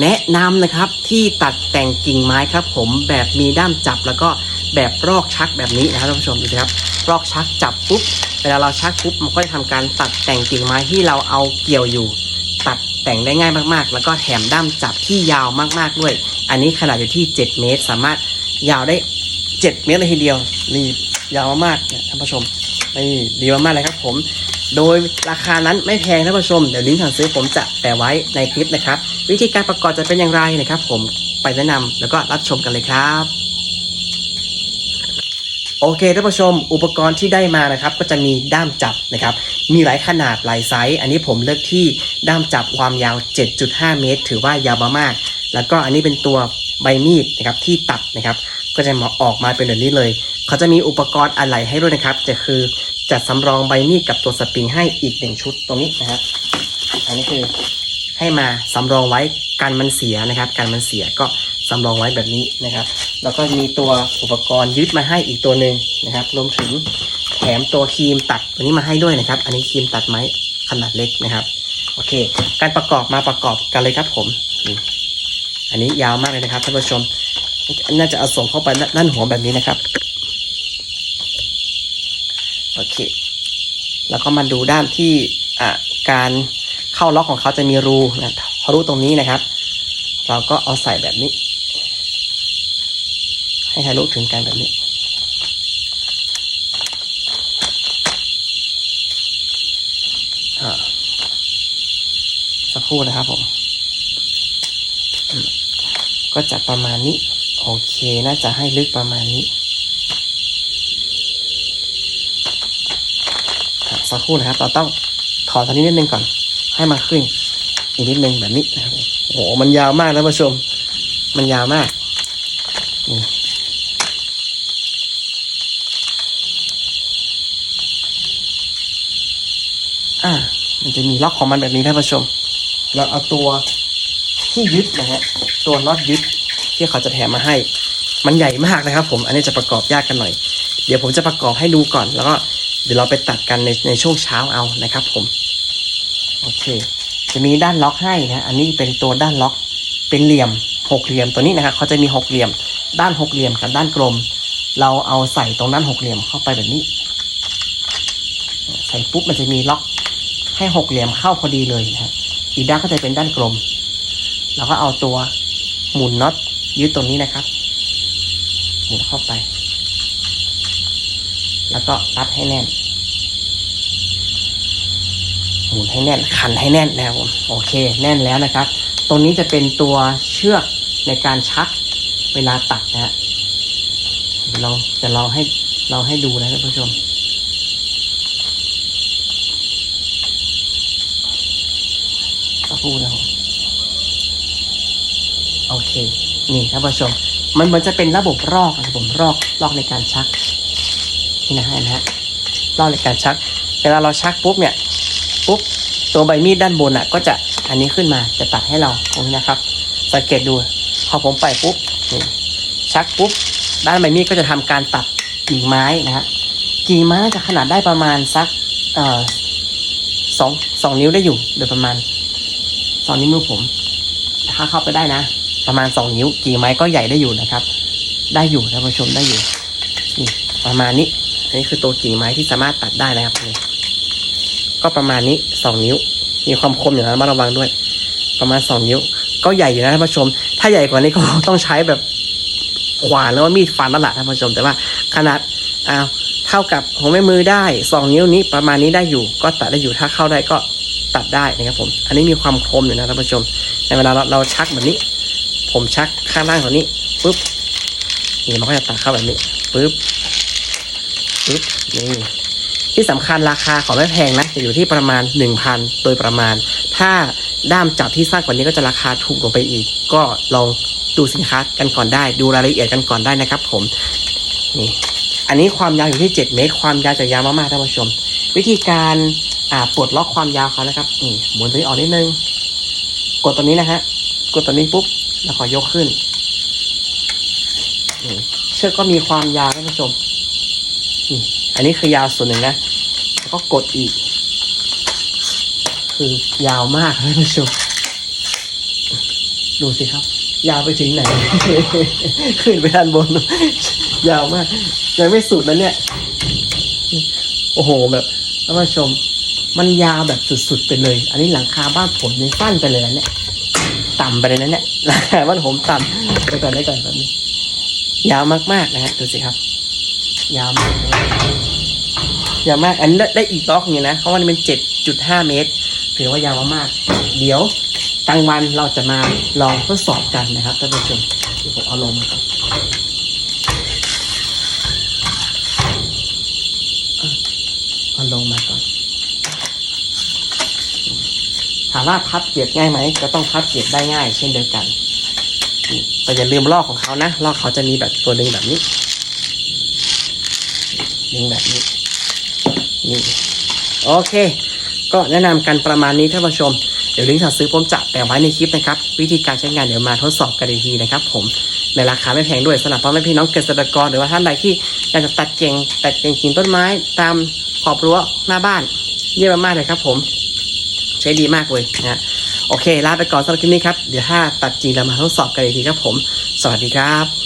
แนะนำนะครับที่ตัดแต่งกิ่งไม้ครับ ผมแบบมีด้ามจับแล้วก็แบบรอกชักแบบนี้นะครับท่านผู้ชมดูครับ รอกชักจับปุ๊บเวลาเราชักปุ๊บมันก็จะทำการตัดแต่งกิ่งไม้ที่เราเอาเกี่ยวอยู่ ตัดแต่งได้ง่ายมากๆ แล้วก็แถมด้ามจับที่ยาวมากๆด้วย อันนี้ขนาดอยู่ที่ 7 เมตร สามารถยาวได้ 7 เมตรเลยทีเดียวนี่ยาวมากๆนะท่านผู้ชมนี่ดีมากๆเลยครับผม โดยราคานั้นไม่แพงท่านผู้ชม เดี๋ยวลิงก์สั่งซื้อผมจะแปะไว้ในคลิปนะครับ วิธีการประกอบจะเป็นอย่างไรนะครับ ผมไปแนะนำแล้วก็รับชมกันเลยครับโอเคท่านผู้ชมอุปกรณ์ที่ได้มานะครับก็จะมีด้ามจับนะครับมีหลายขนาดหลายไซส์ อันนี้ผมเลือกที่ด้ามจับความยาว 7.5 เมตร ถือว่ายาวมากๆแล้วก็อันนี้เป็นตัวใบมีดนะครับที่ตัดนะครับก็จะมาออกมาเป็นแบบนี้เลย เขาจะมีอุปกรณ์อะไหล่ให้ด้วยนะครับจะคือ จัดสำรองใบมีดกับตัวสปริงให้อีกหนึ่งชุดตรงนี้นะครับ อันนี้คือให้มาสำรองไว้กันมันเสียนะครับกันมันเสียก็สำรองไว้แบบนี้นะครับ แล้วก็มีตัวอุปกรณ์ยึดมาให้อีกตัวหนึ่งนะครับรวมถึงแถมตัวครีมตัดตัวนี้มาให้ด้วยนะครับ อันนี้ครีมตัดไม้ขนาดเล็กนะครับโอเค การประกอบมาประกอบกันเลยครับผม อันนี้ยาวมากเลยนะครับท่านผู้ชม น่าจะเอาส่งเข้าไปด้านหัวแบบนี้นะครับ โอเค แล้วก็มาดูด้านที่การเข้าล็อกของเขาจะมีรูนะพอรูตรงนี้นะครับ เราก็เอาใส่แบบนี้ ให้ทะลุถึงกันแบบนี้อ่าสักครู่นะครับผม ก็จะประมาณนี้ โอเค น่าจะให้ลึกประมาณนี้อะ สักครู่นะครับ เราต้องถอดตัวนี้นิดนึงก่อน ให้มันขึ้น อีกนิดนึงแบบนี้นะครับโอ้โหมันยาวมากนะผู้ชม มันยาวมากนี่อ่า มันจะมีล็อกของมันแบบนี้ท่านผู้ชม เราเอาตัวที่ยึดนะฮะตัวน็อตยึดที่เขาจะแถมมาให้ มันใหญ่มากนะครับ ผม อันนี้จะประกอบยากกันหน่อย เดี๋ยวผมจะประกอบให้ดูก่อน แล้วก็ เดี๋ยวเราไปตัดกันในในช่วงเช้าเอานะครับผม โอเค จะมีด้านล็อกให้นะ อันนี้เป็นตัวด้านล็อก เป็นเหลี่ยมหกเหลี่ยมตัวนี้นะครับเขาจะมีหกเหลี่ยม ด้านหกเหลี่ยมกับด้านกลม เราเอาใส่ตรงด้านหกเหลี่ยมเข้าไปแบบนี้ ใส่ปุ๊บมันจะมีล็อกให้หกเหลี่ยมเข้าพอดีเลยนะครับอีกด้านก็จะเป็นด้านกลม เราก็เอาตัวหมุนน็อตยึดตรงนี้นะครับ หมุนเข้าไป แล้วก็รัดให้แน่น หมุนให้แน่น ขันให้แน่นนะครับผมโอเค แน่นแล้วนะครับ ตรงนี้จะเป็นตัวเชือกในการชักเวลาตัดนะฮะเดี๋ยวลองจะลองให้ลองให้ดูนะท่านผู้ชมกครู่นะครับโอเค นี่ท่านผู้ชม มันเหมือนจะเป็นระบบรอกนะครับผมรอกรอกในการชัก นี่นะฮะนะฮะรอกในการชัก เวลาเราชักปุ๊บเนี่ยปุ๊บตัวใบมีดด้านบนอะ ก็จะอันนี้ขึ้นมาจะตัดให้เราตรงนี้นะครับ สังเกตดูพอผมไปปุ๊บชักปุ๊บด้านใบมีดก็จะทำการตัดกิ่งไม้นะฮะกิ่งไม้จะขนาดได้ประมาณสักเอ่อสองสองนิ้วได้อยู่โดยประมาณสองนิ้วมือผมถ้าเข้าไปได้นะ ประมาณสองนิ้วกิ่งไม้ก็ใหญ่ได้อยู่นะครับ ได้อยู่ท่านผู้ชมได้อยู่นี่ประมาณนี้ อันนี้คือตัวกิ่งไม้ที่สามารถตัดได้นะครับนี่ก็ประมาณนี้สองนิ้ว มีความคมอยู่นะมาระวังด้วย ประมาณสองนิ้ว ก็ใหญ่อยู่นะท่านผู้ชม ถ้าใหญ่กว่านี้ก็ต้องใช้แบบขวานหรือว่ามีดฟันแล้วล่ะท่านผู้ชม แต่ว่าขนาดอ้าวเท่ากับหัวแม่มือได้สองนิ้วนี้ประมาณนี้ได้อยู่ ก็ตัดได้อยู่ถ้าเข้าได้ก็ตัดได้นะครับผม อันนี้มีความคมอยู่นะท่านผู้ชม ในเวลาเราเราชักแบบนี้ ผมชักข้างล่างตรงนี้ปุ๊บนี่มันก็จะตัดเข้าแบบนี้ปุ๊บ ปุ๊บนี่ที่สำคัญราคาของไม่แพงนะจะอยู่ที่ประมาณ 1,000 โดยประมาณ ถ้าด้ามจับที่สั้นกว่านี้ก็จะราคาถูกลงไปอีก ก็ลองดูสินค้ากันก่อนได้ ดูรายละเอียดกันก่อนได้นะครับ ผมนี่อันนี้ความยาวอยู่ที่ 7 เมตร ความยาวจะยาวมากๆท่านผู้ชม วิธีการอ่าปลดล็อกความยาวเขานะครับนี่หมุนตัวนี้ออกนิดนึง กดตัวนี้นะฮะกดตัวนี้ปุ๊บแล้วก็ยกขึ้นเชือกก็มีความยาวท่านผู้ชม อันนี้คือยาวส่วนหนึ่งนะแล้วก็กดอีก คือยาวมากท่านผู้ชมดูสิครับ ยาวไปถึงไหน ขึ้นไปด้านบน ยาวมากยังไม่สุดนะเนี่ย โอ้โหแบบท่านผู้ชม มันยาวแบบสุดๆไปเลย อันนี้หลังคาบ้านผมยังสั้นไปเลยนะเนี่ยต่ำไปเลยนะเนี่ยหลังคาบ้านผมต่ำไปก่อนได้ก่อนแบบนี้ ยาวมากๆนะฮะดูสิครับ ยาวมากยาวมากอันนี้ได้ได้อีกล็อกนึงนะเพราะว่ามันเป็นเจ็ดจุดห้าเมตรถือว่ายาวมากๆเดี๋ยวกลางวันเราจะมาลองทดสอบกันนะครับท่านผู้ชมเดี๋ยวผมเอาลงมาก่อนเอาลงมาก่อนถามว่าพับเก็บง่ายไหมก็ต้องพับเก็บได้ง่าย เช่นเดียวกันแต่อย่าลืมลอกของเขานะลอกเขาจะมีแบบตัวดึงแบบนี้ ดึงแบบนี้นี่โอเค ก็แนะนำกันประมาณนี้ท่านผู้ชม เดี๋ยวลิงก์สั่งซื้อผมจะแปะไว้ในคลิปนะครับ วิธีการใช้งานเดี๋ยวมาทดสอบกันอีกทีนะครับ ผมในราคาไม่แพงด้วยสำหรับพ่อแม่พี่น้องเกษตรกร หรือว่าท่านใดที่อยากจะตัดเก่งตัดเก่งกิ่งต้นไม้ ตามขอบรั้วหน้าบ้าน เยี่ยมมากเลยครับ ผม ใช้ดีมากเลยนะฮะโอเคลาไปก่อนสำหรับคลิปนี้ครับเดี๋ยวถ้าตัดจริงเรามาทดสอบกันอีกทีครับผม สวัสดีครับ